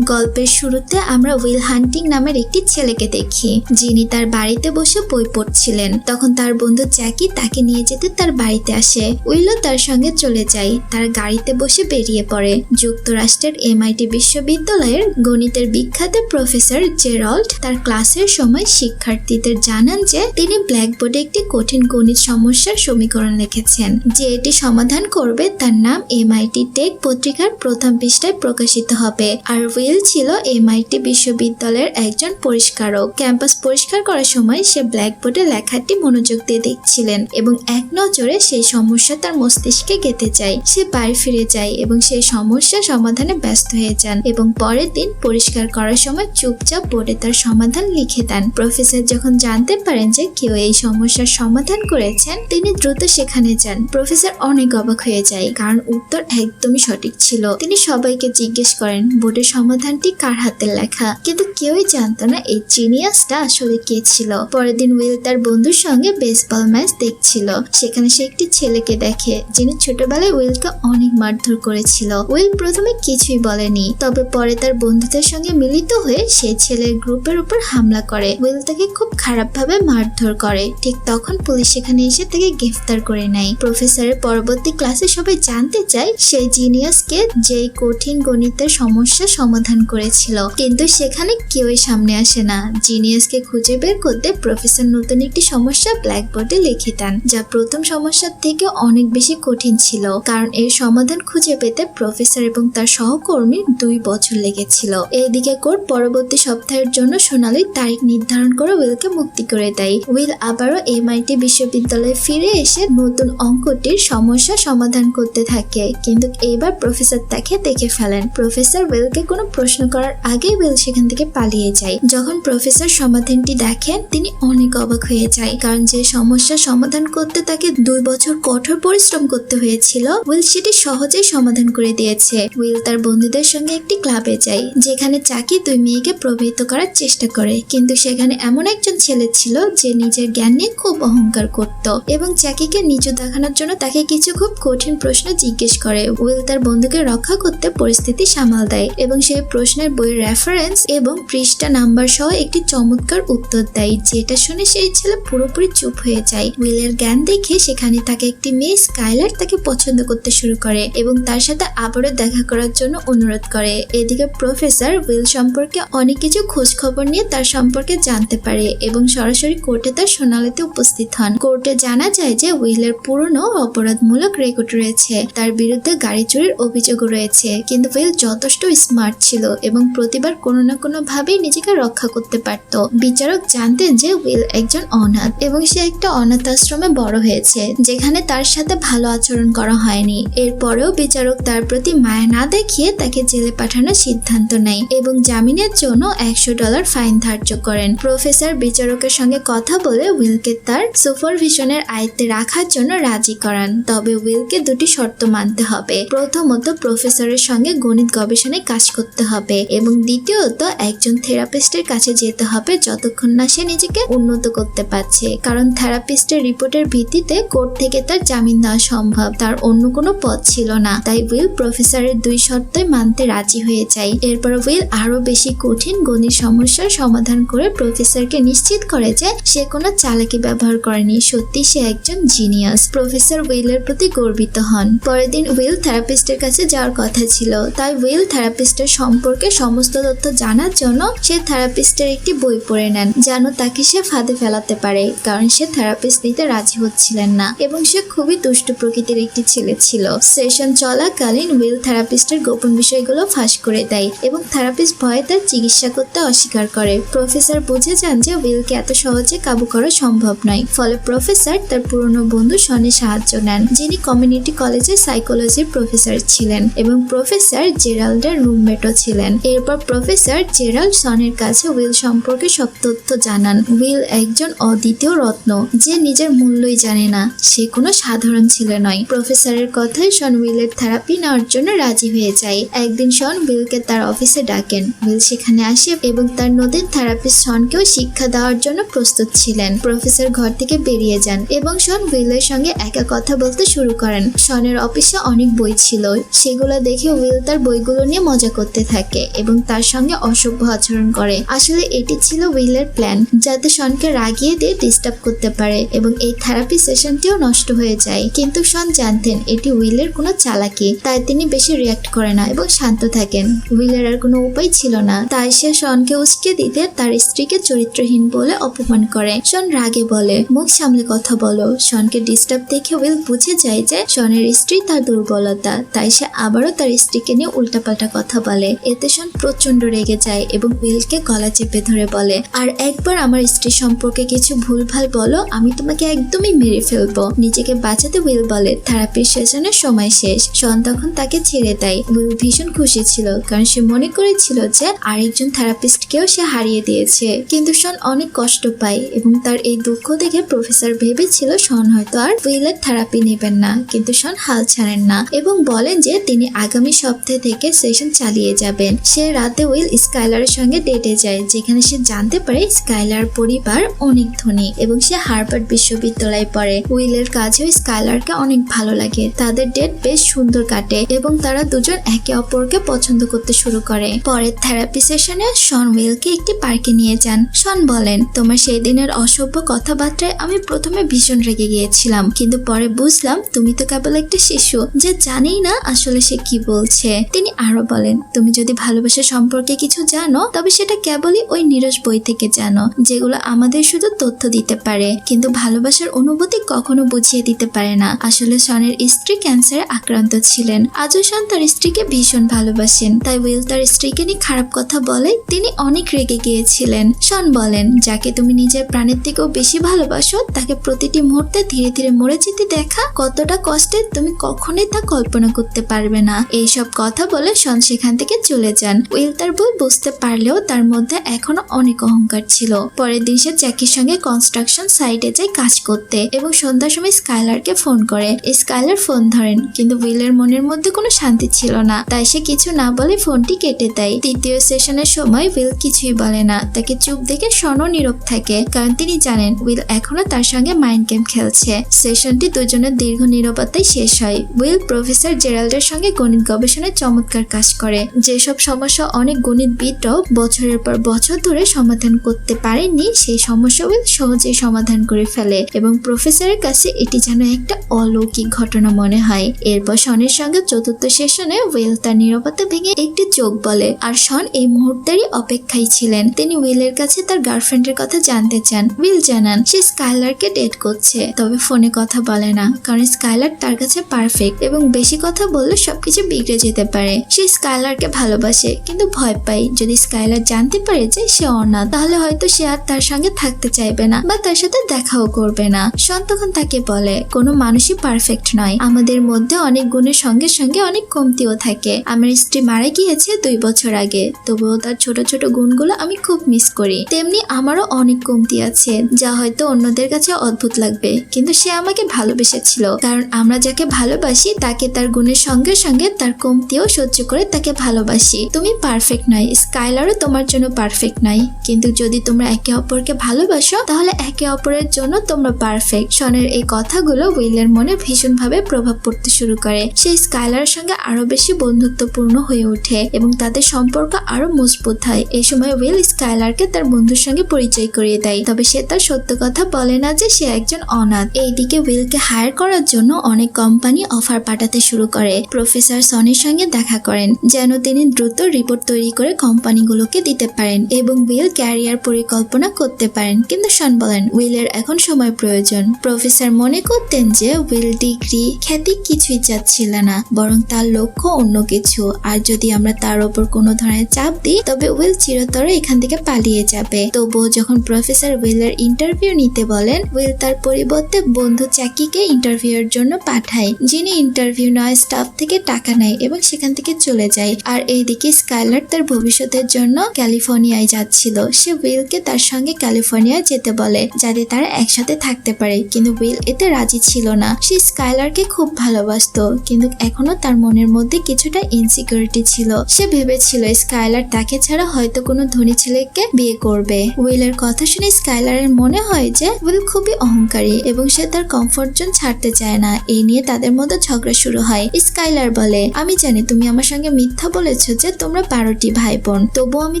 গল্পের শুরুতে আমরা উইল হান্টিং নামের একটি ছেলেকে দেখি। যিনি তার বাড়িতে বসে বই পড়ছিলেন। তখন তার বন্ধু জ্যাকি তাকে নিয়ে যেতে তার বাড়িতে আসে। উইলও তার সঙ্গে চলে যায়। তার গাড়িতে বসে বেরিয়ে পড়ে। যুক্তরাষ্ট্রের এমআইটি বিশ্ববিদ্যালয়ের গণিতের বিখ্যাত প্রফেসর জেরল্ড তার ক্লাসের সময় শিক্ষার্থীদের জানান যে, তিনি ব্ল্যাকবোর্ডে একটি কঠিন গণিত সমস্যার সমীকরণ লিখেছেন, যে এটি সমাধান করবে তার নাম এমআইটি টেক পত্রিকার প্রথম পৃষ্ঠায় প্রকাশিত হবে। আর উইল ছিল এমআইটি বিশ্ববিদ্যালয়ের একজন পরিষ্কারক। ক্যাম্পাস পরিষ্কার করার সময় সে ব্ল্যাকবোর্ডে লেখাটি মনোযোগ দিয়ে দেখছিলেন এবং এক নজরে সেই সমস্যা তার মস্তিষ্কে গেঁথে যায়। সে বাড়ি ফিরে যায় এবং সেই সমস্যা সমাধানে ব্যস্ত হয়ে যান এবং পরের দিন পরিষ্কার করার সময় চুপচাপ বোর্ডে তার সমাধান লিখে দেন। প্রফেসর যখন জানতে পারেন যে কেউ এই সমস্যার সমাধান করেছেন, তিনি দ্রুত সেখানে যান। প্রফেসর অনেক অবাক হয়ে যায়, কারণ উত্তর একদমই সঠিক ছিল। তিনি সবাইকে জিজ্ঞেস করেন, বোর্ডের সমাধানটি কার হাতের লেখা? কিন্তু কেউই জানতো না এই জিনিয়াসটা আসলে কে ছিল। পরের দিন উইল তার বন্ধুর সঙ্গে বেসবল ম্যাচ দেখছিল। সেখানে সে একটি ছেলেকে দেখে, যিনি ছোটবেলায় উইলকে অনেক মারধর করেছিল। উইল প্রথমে কিছুই বলেনি, তবে পরে তার বন্ধুদের সঙ্গে মিলিত হয়ে সেই ছেলের গ্রুপের উপর হামলা করে। উইল তাকে খুব খারাপভাবে মারধর করে। ঠিক তখন পুলিশ সেখানে এসে তাকে গ্রেফতার করে নেয়। প্রফেসরের পরবর্তী ক্লাসে সবাই জানতে চায়, সেই জিনিয়াসকে যেই কঠিন গণিতের সমস্যা সমাধান করেছিল। কিন্তু সেখানে কেউই সামনে আসে না। জিনিয়াসকে খুঁজে বের করতে প্রফেসর নতুন একটি সমস্যা ব্ল্যাকবোর্ডে লিখে দেন, যা প্রথম সমস্যার থেকে অনেক বেশি কঠিন ছিল। কারণ এর সমাধান খুঁজে পেতে প্রফেসর এবং তার সহকর্মীর দুই বছর লেগেছিল। এইদিকে কোর্ট পরবর্তী সপ্তাহের জন্য সোনালির তারিখ নির্ধারণ করে উইলকে মুক্তি করে দেয়। উইল আবারও এমআইটি বিশ্ববিদ্যালয়ে ফিরে এসে নতুন অঙ্কটির সমস্যা সমাধান করতে থাকে। কিন্তু এইবার প্রফেসর তাকে দেখে ফেলেন। প্রফেসর উইলকে কোনো প্রশ্ন করার আগে উইল সেখান থেকে পালিয়ে যায়। যখন প্রফেসর সমাধানটি দেখেন, তিনি অনেক অবাক হয়ে যায়। কারণ যে সমস্যা সমাধান করতে তাকে দুই বছর কঠোর পরিশ্রম করতে হয়েছিল উইল সেটি সহজেই সমাধান করে দিয়েছে। উইল তার বন্ধুদের সঙ্গে একটি ক্লাবে যায়, যেখানে চাকি দুই মেয়েকে প্রভাবিত করার চেষ্টা করে। কিন্তু সেখানে এমন একজন ছেলে ছিল, যে নিজের জ্ঞান নিয়ে খুব অহংকার করত এবং চাকিকে নিচু দেখানোর জন্য তাকে কিছু খুব কঠিন প্রশ্ন জিজ্ঞেস করে। উইল তার বন্ধুকে রক্ষা করতে পরিস্থিতি সামাল দেয় এবং সেই প্রশ্নের বইয়ের রেফারেন্স এবং পৃষ্ঠা নাম্বার সহ একটি চমৎকার উত্তর দেয়, যেটা শুনে সেই ছেলে পুরোপুরি চুপ হয়ে যায়। উইলের জ্ঞান দেখে সেখানে তাকে একটি মেয়ে স্কাইলার তাকে পছন্দ করতে শুরু করে এবং তার সাথে আবারও দেখা করার জন্য অনুরোধ করে। এদিকে প্রফেসর উইল সম্পর্কে অনেক কিছু খোঁজ খবর নিয়ে তার সম্পর্কে জানতে পারে এবং সরাসরি কোর্টে তার সোনালিতে উপস্থিত হন। কোর্টে জানা যায় যে উইলের পুরনো অপরাধমূলক রেকর্ড রয়েছে। তার বিরুদ্ধে গাড়ি চুরির অভিযোগও রয়েছে। কিন্তু উইল যথেষ্ট স্মার্ট ছিল এবং প্রতিবার কোনো না কোনো ভাবেই নিজেকে রক্ষা করতে পারত। বিচারক জানতেন যে উইল একজন অনাথ এবং সে একটা অনাথ আশ্রমে বড় হয়েছে, যেখানে তার সাথে ভালো আচরণ করা হয়নি। এরপরেও বিচারক তার প্রতি মায়া না দেখিয়ে তাকে জেলে পাঠানোর সিদ্ধান্ত নেয় এবং জামিনের জন্য একশো ডলার ফাইন ধার্য করেন। প্রফেসর বিচারকের সঙ্গে কথা বলে উইলকে তার সুপারভিশনের আয়ত্তে রাখার জন্য রাজি করান, তবে উইলকে দুটি শর্ত মানতে হবে। প্রথমত, প্রফেসরের সঙ্গে গণিত গবেষণায় কাজ করতে হবে। এবং দ্বিতীয়ত, একজন থেরাপিস্টের কাছে যেতে হবে যতক্ষণ না সে নিজেকে উন্নত করতে পারছে। কারণ থেরাপিস্টের রিপোর্টের ভিত্তিতে কোর্ট থেকে তার জামিন দেওয়া সম্ভব। তার অন্য কোনো পথ ছিল না। তাই উইল প্রফেসরের দুই শর্তই মানতে রাজি হয়ে যায়। এরপর উইল আরও বেশি কঠিন গণিত সমস্যার সমাধান করে প্রফেসরকে নিশ্চিত করে যে সে কোনো চালাকি ব্যবহার করেনি। সত্যি সে একজন জিনিয়াস। প্রফেসর উইলের প্রতি গর্বিত হন। পরের দিন উইল থেরাপিস্টের কাছে যাওয়ার কথা ছিল। তাই উইল থেরাপিস্টের সম্পর্কে সমস্ত তথ্য জানার জন্য সে থেরাপিস্টের একটি বই পড়ে নেন, যেন তাকে সে ফাঁদে ফেলাতে পারে, কারণ সে থেরাপিস্ট নিতে রাজি হচ্ছিলেন না এবং সে খুবই দুষ্ট প্রকৃতির একটি ছেলে ছিল। সেশন চলাকালীন উইল থেরাপিস্টের গোপন বিষয়গুলো ফাঁস করে দেয় এবং থেরাপিস্ট ভয়ে তার চিকিৎসা করতে অস্বীকার করে। প্রফেসর বুঝে যান যে উইলকে এত সহজে কাবু করা সম্ভব নয়, ফলে প্রফেসর তার পুরনো বন্ধু শনের সাহায্য নেন, যিনি কমিউনিটি কলেজের সাইকোলজির প্রফেসর ছিলেন এবং প্রফেসর জেরাল্ডের রুমমেটও ছিলেন এরপর প্রফেসর জেরাল্ড সনের কাছে উইল সম্পর্কে সব তথ্য জানান। উইল একজন অদ্বিতীয় রত্ন, যে নিজের মূল্যই জানে না। সে কোনো সাধারণ ছেলে নয়। প্রফেসরের কথায় শন উইলের থেরাপি নেওয়ার জন্য রাজি হয়ে যায়। একদিন শন উইলকে তার অফিসে ডাকেন। উইল সেখানে আসে এবং তার নদীর থেরাপিস্ট শনকেও শিক্ষা দেওয়ার জন্য প্রস্তুত ছিলেন। প্রফেসর ঘর থেকে বেরিয়ে যান এবং শন উইলের সঙ্গে একা কথা বলতে শুরু করেন। শনের অফিসে অনেক বই ছিল। সেগুলো দেখে উইল তার বইগুলো নিয়ে মজা করতে থাকে এবং তার সঙ্গে অসভ্য আচরণ করে। আসলে এটি ছিল উইলের প্ল্যান, যাতে শনকে রাগিয়ে দিয়ে ডিস্টার্ব করতে পারে এবং এই থেরাপি সেশনটিও নষ্ট হয়ে যায়। কিন্তু শন জানতেন এটি উইলের কোনো চালাকি, তাই তিনি বেশি রিয়াক্ট করে না এবং শান্ত থাকেন। উইলের আর কোনো উপায় ছিল না, তাই সে শনকে উস্কে দিতে তার স্ত্রীকে চরিত্রহীন বলে অপমান করে। শন রাগে বলে, মুখ সামলে কথা বলো। শনকে ডিস্টার্ব দেখে উইল বুঝে যায় যে শনের স্ত্রী তার দুর্বলতা, তাই সে আবারও তার স্ত্রীকে নিয়ে উল্টাপাল্টা কথা বলে। এতে শন প্রচণ্ড রেগে যায় এবং উইলকে গলা চেপে ধরে বলে, আর একবার আমার স্ত্রী সম্পর্কে কিছু ভুলভাল বলো, আমি তোমাকে একদমই মেরে ফেলব। নিজেকে বাঁচাতে উইল বলে, থেরাপির সেশনের সময় শেষ। শন তখন তাকে ছেড়ে দেয়। উইল ভীষণ খুশি ছিল, কারণ সে মনে করেছিল যে আরেকজন থেরাপিস্টকেও সে হারিয়ে দিয়েছে। কিন্তু শন অনেক কষ্ট পায় এবং তার এই দুঃখ দেখে প্রফেসর ভেবেছিল শন হয়তো আর উইলের থেরাপি নেবেন না। কিন্তু শন হাল ছাড়েন না এবং বলেন যে তিনি আগামী সপ্তাহ থেকে সেশন চালিয়ে যাবেন। সে রাতে উইল স্কাইলারের সঙ্গে ডেটে যায়, যেখানে সে জানতে পারে স্কাইলার পরিবার অনেক ধনী এবং সে হার্ভার্ড বিশ্ববিদ্যালয়ে পড়ে। উইলের কাছেও স্কাইলারকে অনেক ভালো লাগে। তাদের ডেট বেশ সুন্দর কাটে এবং তারা দুজন একে অপরকে পছন্দ করতে শুরু করে। পরের থেরাপি সেশনে শন উইলকে একটি পার্কে নিয়ে যান। শন বলেন, তোমার সেই দিনের অসভ্য কথাবার্তায় আমি প্রথমে ভীষণ রেগে গিয়েছিলাম, কিন্তু পরে বুঝলাম তুমি তো কেবল একটা শিশু, যে জানেই না আসলে সে কি বলছে। তিনি আরও বলেন, তুমি যদি ভালোবাসা সম্পর্কে কিছু জানো, তবে সেটা কেবলই ওই নিরস বই থেকে জানো, যেগুলো আমাদের শুধু তথ্য দিতে পারে। কিন্তু ভালোবাসার অনুভূতি কখনো বুঝিয়ে দিতে পারে না। আসলে শনের স্ত্রী ক্যান্সারে আক্রান্ত ছিলেন। আজও শন তার স্ত্রীকে ভীষণ ভালোবাসেন। তাই উইল তার স্ত্রীকে নিয়ে খারাপ কথা বলে তিনি অনেক রেগে গিয়েছিলেন। শন বলেন, যাকে তুমি নিজের প্রাণের থেকেও বেশি ভালোবাসো, তাকে প্রতিটি মুহূর্তে ধীরে ধীরে মরে যেতে দেখা কতটা কষ্টের তুমি কখনোই তা কল্পনা করতে পারবে না। এইসব কথা বলে শন সেখান থেকে চলে যান। উইল তার বই বুঝতে পারলেও তার মধ্যে এখনও অনেক অহংকার ছিল। পরের দিন সে জ্যাকির সঙ্গে কনস্ট্রাকশন সাইটে যায় কাজ করতে এবং সন্ধ্যার সময় স্কাইলারকে ফোন করে। স্কাইলার ফোন ধরেন, কিন্তু উইলের মনের মধ্যে কোনো শান্তি ছিল না। তাই সে কিছু না বলে ফোনটি কেটে দেয়। তৃতীয় সেশনের সময় উইল কিছুই বলে না। তাকে চুপ দেখে শনও নীরব থাকে, কারণ তিনি জানেন উইল এখনও তার সঙ্গে মাইন্ড গেম খেলছে। সেশনটি দুজনের দীর্ঘ নীরবতায় শেষ হয়। উইল প্রফেসর জেরাল্ডের সঙ্গে গণিত গবেষণায় চমৎকার কাজ করে যেসব সমস্যা অনেক গণিতবিদরাও বছরের পর বছর ধরে সমাধান করতে পারেননি, সেই সমস্যা উইল সহজেই সমাধান করে ফেলে। এবং প্রফেসরের কাছে এটি যেন একটা অলৌকিক ঘটনা মনে হয়। এরপর শনের সঙ্গে চতুর্থ সেশনে উইল তার নিরাপত্তা ভেঙে একটি চোখ বলে। আর শন এই মুহূর্তেরই অপেক্ষায় ছিলেন। তিনি উইলের কাছে তার গার্লফ্রেন্ডের কথা জানতে চান। উইল জানান, সে স্কাইলারকে ডেট করছে। তবে ফোনে কথা বলে না, কারণ স্কাইলার তার কাছে পারফেক্ট এবং বেশি কথা বললে সবকিছু বিগড়ে যেতে পারে। সে স্কাইলারকে ভালোবাসে, কিন্তু ভয় পায়। যদি স্কাইলার জানতে পারে যে সে অনাথ তাহলে হয়তো সে আর তার সঙ্গে থাকতে চাইবে না বা তার সাথে দেখাও করবে না। শন তখন তাকে বলে, কোনো মানুষই পারফেক্ট নয়। আমাদের মধ্যে অনেক গুণের সঙ্গে সঙ্গে অনেক কমতিও থাকে। আমার স্ত্রী মারা গিয়েছে দুই বছর আগে। তবুও তার ছোট ছোট গুণগুলো আমি খুব মিস করি। তেমনি আমারও অনেক কমতি আছে, যা হয়তো অন্যদের কাছে অদ্ভুত লাগবে। কিন্তু সে আমাকে ভালোবেসেছিল। কারণ আমরা যাকে ভালোবাসি, তাকে তার গুণের সঙ্গে সঙ্গে তার কমতিও সহ্য করে তাকে ভালোবাসি। তুমি পারফেক্ট নয়। স্কাইলারও তোমার জন্য পারফেক্ট নয় কিন্তু যদি তোমরা একে অপরকে ভালোবাসো, তাহলে একে অপরের জন্য তোমরা পারফেক্ট শনের এই কথাগুলো উইলের মনে ভীষণভাবে প্রভাব পড়তে শুরু করে। সে স্কাইলারের সঙ্গে আরও বেশি বন্ধুত্বপূর্ণ হয়ে ওঠে এবং তাদের সম্পর্ক আরও মজবুত হয়। এই সময় উইল স্কাইলারকে তার বন্ধুর সঙ্গে পরিচয় করিয়ে দেয়। তবে সে তার সত্য কথা বলে না যে সে একজন অনাথ। এইদিকে উইলকে হায়ার করার জন্য অনেক কোম্পানি অফার পাঠাতে শুরু করে। প্রফেসর সনের সঙ্গে দেখা করেন। যেন তিনি দ্রুত রিপোর্ট তৈরি করে কোম্পানিগুলোকে দিতে পারেন এবং উইল ক্যারিয়ার পরিকল্পনা করতে পারেন। কিন্তু শন বলেন উইলের এখন সময় প্রয়োজন। প্রফেসর মনে করতেন যে উইল ডিগ্রি খ্যাতি কিছুই চাচ্ছিল না, বরং তার লক্ষ্য অন্য কিছু। আর যদি আমরা তার ওপর কোনো ধরনের চাপ দিই, তবে উইল চিরতরে এখান থেকে পালিয়ে যাবে। তবুও যখন প্রফেসর উইলের ইন্টারভিউ নিতে বলেন উইল তার পরিবর্তে বন্ধু চ্যাকিকে ইন্টারভিউর জন্য পাঠায়, যিনি ইন্টারভিউ নয় স্টাফ থেকে টাকা নেয় এবং সেখান থেকে চলে যায়। আর এইদিকে স্কাইলার তার ভবিষ্যতের জন্য ক্যালিফোর্নিয়ায় যাচ্ছিল। সে উইলকে তার সঙ্গে ক্যালিফোর্নিয়ায় যেতে বলে, যাতে তারা একসাথে থাকতে পারে। কিন্তু উইল এতে রাজি ছিল না। সে স্কাইলারকে খুব ভালোবাসতো, কিন্তু এখনও তার মনের মধ্যে কিছুটা ইনসিকিউরিটি ছিল। সে ভেবেছিল স্কাইলার তাকে ছাড়া হয়তো কোনো ধনী ছেলেকে বিয়ে করবে। উইলের কথা শুনে স্কাইলারের মনে হয় যে উইল খুবই অহংকারী এবং সে তার কমফোর্ট জোন ছাড়তে চায় না। এই নিয়ে তাদের মধ্যে ঝগড়া শুরু হয়। স্কাইলার বলে, আমি জানি তুমি আমার সঙ্গে মিথ্যা বলেছ বলেছ যে তোমরা বারোটি ভাই বোন তবুও আমি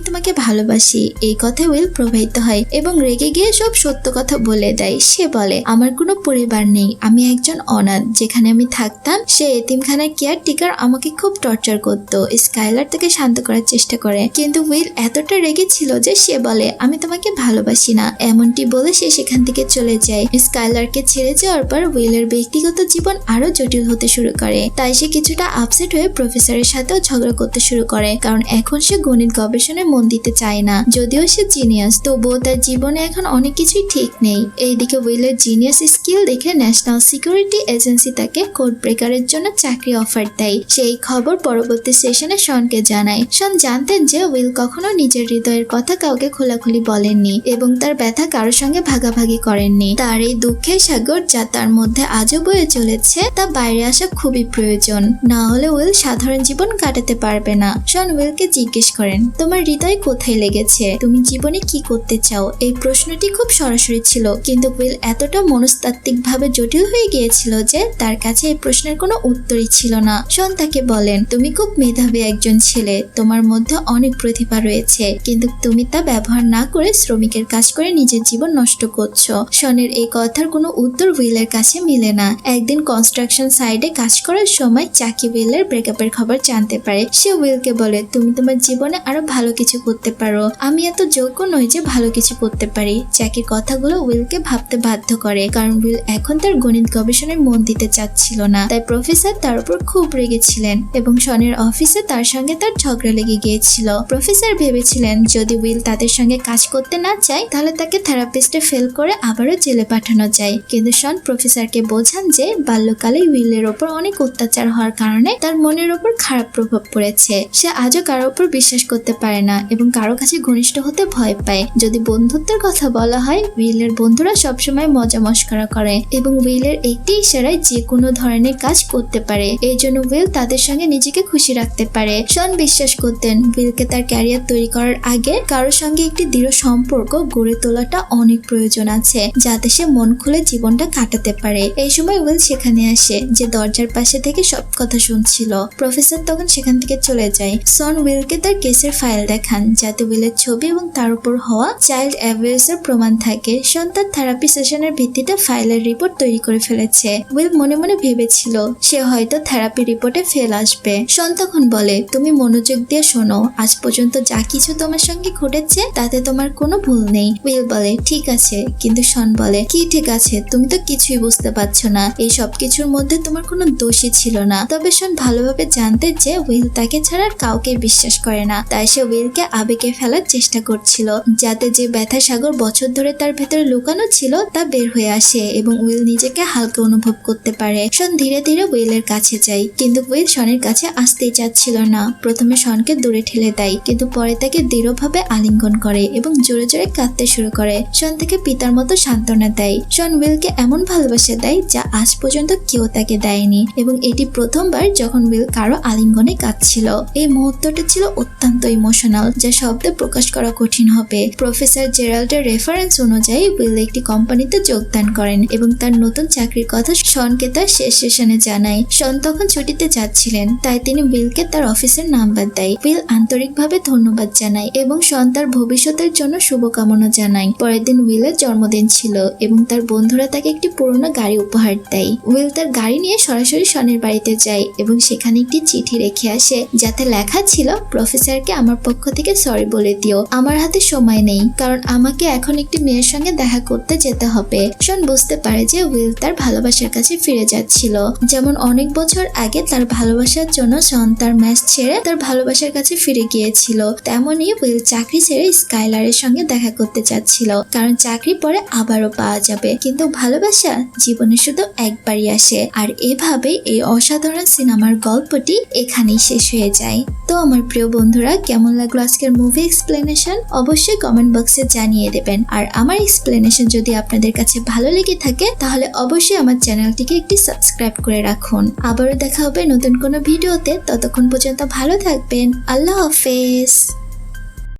তোমাকে ভালোবাসি। এই কথা উইল প্রবাহিত হয় এবং রেগে গিয়ে সব সত্য কথা বলে দেয়। সে বলে, আমার কোনো পরিবার নেই। আমি একজন অনাথ। যেখানে আমি থাকতাম, সে এতিমখানার কেয়ার টিকার আমাকে খুব টর্চার করতো। স্কাইলার তাকে শান্ত করার চেষ্টা করে। কিন্তু উইল এতটা রেগে ছিল যে সে বলে, আমি তোমাকে ভালোবাসি না। এমনটি বলে সে সেখান থেকে চলে যায়। স্কাইলারকে ছেড়ে যাওয়ার পর উইলের ব্যক্তিগত জীবন আরও জটিল হতে শুরু করে। তাই সে কিছুটা আপসেট হয়ে প্রফেসরের সাথেও ঝগড়া করতে শুরু করে, কারণ এখন সে গণিত গবেষণায় মন দিতে চায় না। যদিও সে জিনিয়াস তবুও তার জীবনে এখন অনেক কিছুই ঠিক নেই। এইদিকে উইলের জিনিয়াস স্কিল দেখে ন্যাশনাল সিকিউরিটি এজেন্সি তাকে কোড ব্রেকারের জন্য চাকরি অফার দেয়। সেই খবর পরবর্তী সেশনে শনকে জানায়। শন জানতেন যে উইল কখনো নিজের হৃদয়ের কথা কাউকে খোলাখুলি বলেননি এবং তার ব্যথা কারোর সঙ্গে ভাগাভাগি করেননি। তার এই দুঃখের সাগর যা তার মধ্যে আজও বয়ে চলেছে, তা বাইরে আসা খুবই প্রয়োজন। না হলে উইল সাধারণ জীবন কাটাতে পারবে না। শন, উইলকে জিজ্ঞেস করেন, তোমার হৃদয় কোথায় লেগেছে? তুমি জীবনে কি করতে চাও? এই প্রশ্নটি খুব সরাসরি ছিল, কিন্তু উইল এতটা মনস্তাত্ত্বিক ভাবে জটিল হয়ে গিয়েছিল যে তার কাছে এই প্রশ্নের কোনো উত্তরই ছিল না। শন, তাকে বলেন, তুমি খুব মেধাবী একজন ছেলে, তোমার মধ্যে অনেক প্রতিভা রয়েছে, কিন্তু তুমি তা ব্যবহার না করে শ্রমিকের কাজ করে নিজের জীবন নষ্ট করছ। শনের এই কথার কোনো উত্তর উইলের কাছে মিলে না। একদিন কনস্ট্রাকশন সাইডে কাজ করার সময় চাকি উইলের ব্রেকআপের খবর জানতে পারে। সে উইলকে বলে, তুমি তোমার জীবনে আরও ভালো কিছু করতে পারো। আমি এত যোগ্য নই যে ভালো কিছু করতে পারি। চাকির কথাগুলো উইলকে ভাবতে বাধ্য করে, কারণ উইল এখন তার গণিত গবেষণায় মন দিতে চাচ্ছিল না। তাই প্রফেসর তার উপর খুব রেগেছিলেন এবং শনের অফিসে তার সঙ্গে তার ঝগড়া লেগে গিয়েছিল। প্রফেসর ভেবেছিলেন, যদি উইল তাদের সঙ্গে কাজ করতে না চায়, তাহলে তাকে থেরাপিস্টে ফেল করে আবারও জেলে পাঠানো যায়। কিন্তু শন প্রফেসরকে বোঝান যে বাল্যকালে উইলের ওপর অনেক অত্যাচার হওয়ার কারণে তার মনের ওপর খারাপ প্রভাব পড়েছে। সে আজও কারোর উপর বিশ্বাস করতে পারে না এবং কারও কাছে ঘনিষ্ঠ হতে ভয় পায়। যদি বন্ধুত্বের কথা বলা হয়, উইলের বন্ধুরা সবসময় মজা মস্করা করে এবং উইলের একটি ইশারায় যে কোনো ধরনের কাজ করতে পারে। এই জন্য উইল তাদের সঙ্গে নিজেকে খুশি রাখতে পারে। শন বিশ্বাস করতেন, উইলকে তার ক্যারিয়ার তৈরি করার আগে কারোর সঙ্গে একটি দৃঢ় সম্পর্ক গড়ে তোলাটা অনেক প্রয়োজন আছে, যাতে সে মন খুলে জীবনটা কাটাতে পারে। এই সময় উইল সেখানে আসে, যে দরজার পাশে থেকে সব কথা শুনছিল। প্রফেসর তখন সেখান থেকে চলে যায়। সন উইলকে তার কেসের ফাইল দেখান, যাতে উইলের ছবি এবং তার উপর হওয়া চাইল্ড অ্যাবিউসের প্রমাণ থাকে। শন তার থেরাপি সেশনের ভিত্তিতে ফাইলের রিপোর্ট তৈরি করে ফেলেছে। উইল মনে মনে ভেবেছিল, সে হয়তো থেরাপি রিপোর্টে ফেল আসবে। শন তখন বলে, তুমি মনোযোগ দিয়ে শোনো, আজ পর্যন্ত যা কিছু তোমার সঙ্গে ঘটেছে, তাতে তোমার কোনো ভুল নেই। উইল বলে, ঠিক আছে। কিন্তু শন বলে, কি ঠিক আছে? তুমি তো কিছুই বুঝতে পারছ না। এই সব কিছুর মধ্যে তোমার কোনো দোষী ছিল না। তবে শন ভালোভাবে জানতে যে উইল তাকে ছাড়া কাউকে বিশ্বাস করে না। তাই সে উইলকে আবেগে ফেলার চেষ্টা করছিল, যাতে যে ব্যথা সাগর বছর ধরে তার ভেতরে লুকানো ছিল তা বের হয়ে আসে এবং উইল নিজেকে হালকা অনুভব করতে পারে। শন ধীরে ধীরে উইলের কাছে যায়, কিন্তু উইল শনের কাছে আসতেই চাচ্ছিল না। প্রথমে শনকে দূরে ঠেলে দেয়, কিন্তু পরে তাকে দৃঢ়ভাবে আলিঙ্গন করে এবং জোরে জোরে কাঁদতে শুরু করে। শন তাকে পিতার মতো সান্ত্বনা দেয়। শন উইলকে এমন ভালোবাসা দেয় যা আজ পর্যন্ত কেউ তাকে দেয়নি, এবং এটি প্রথমবার যখন উইল কারও আলিঙ্গনে কাঁদছিল। এই মুহূর্তটা ছিল অত্যন্ত ইমোশনাল যা শব্দে প্রকাশ করা কঠিন হবে। প্রফেসর জেরাল্ডের রেফারেন্স অনুযায়ী উইল একটি কোম্পানিতে যোগদান করেন এবং তার নতুন চাকরির কথা শনকে তার শেষ সেশনে জানায়। শন তখন ছুটিতে যাচ্ছিলেন, তাই তিনি উইলকে তার অফিসের নাম্বার দেয়। উইল আন্তরিকভাবে ধন্যবাদ জানায় এবং শন তার ভবিষ্যতের জন্য শুভকামনা জানায়। পরের দিন উইলের জন্মদিন ছিল এবং তার বন্ধুরা তাকে একটি পুরনো গাড়ি উপহার দেয়। উইল তার গাড়ি নিয়ে সরাসরি শনের বাড়িতে যায় এবং সেখানে একটি চিঠি রেখে আসে যাতে লেখা ছিল, প্রফেসরকে আমার পক্ষ থেকে সরি বলে দিও। আমার হাতে সময় নেই, কারণ আমাকে এখন একটি মেয়ের সঙ্গে দেখা করতে যেতে হবে। শোন, বুঝতে পারে যে উইল তার ভালোবাসার কাছে ফিরে যাচ্ছিল। যেমন অনেক বছর আগে তার ভালোবাসার জন্য শন তার ম্যাচ ছেড়ে তার ভালোবাসার কাছে ফিরে গিয়েছিল। তেমনই উইল চাকরি ছেড়ে স্কাইলারের সঙ্গে দেখা করতে চাচ্ছিল কারণ চাকরি পরে আবারও পাওয়া যাবে। কিন্তু ভালোবাসা জীবনে শুধু একবারই আসে, আর এভাবে এই অসাধারণ সিনেমার গল্পটি এখানেই শেষ হয়ে যায় তো আমার প্রিয় বন্ধুরা, কেমন লাগল আজকের মুভি এক্সপ্লেনেশন অবশ্যই কমেন্ট বক্সে জানিয়ে দেবেন। আর আমার এক্সপ্লেনেশন যদি আপনাদের কাছে ভালো লেগে থাকে, তাহলে অবশ্যই আমার চ্যানেলটিকে একটি সাবস্ক্রাইব করে রাখুন। আবারও দেখা হবে নতুন কোনো ভিডিওতে ততক্ষণ পর্যন্ত ভালো থাকবেন। আল্লাহ হাফেজ।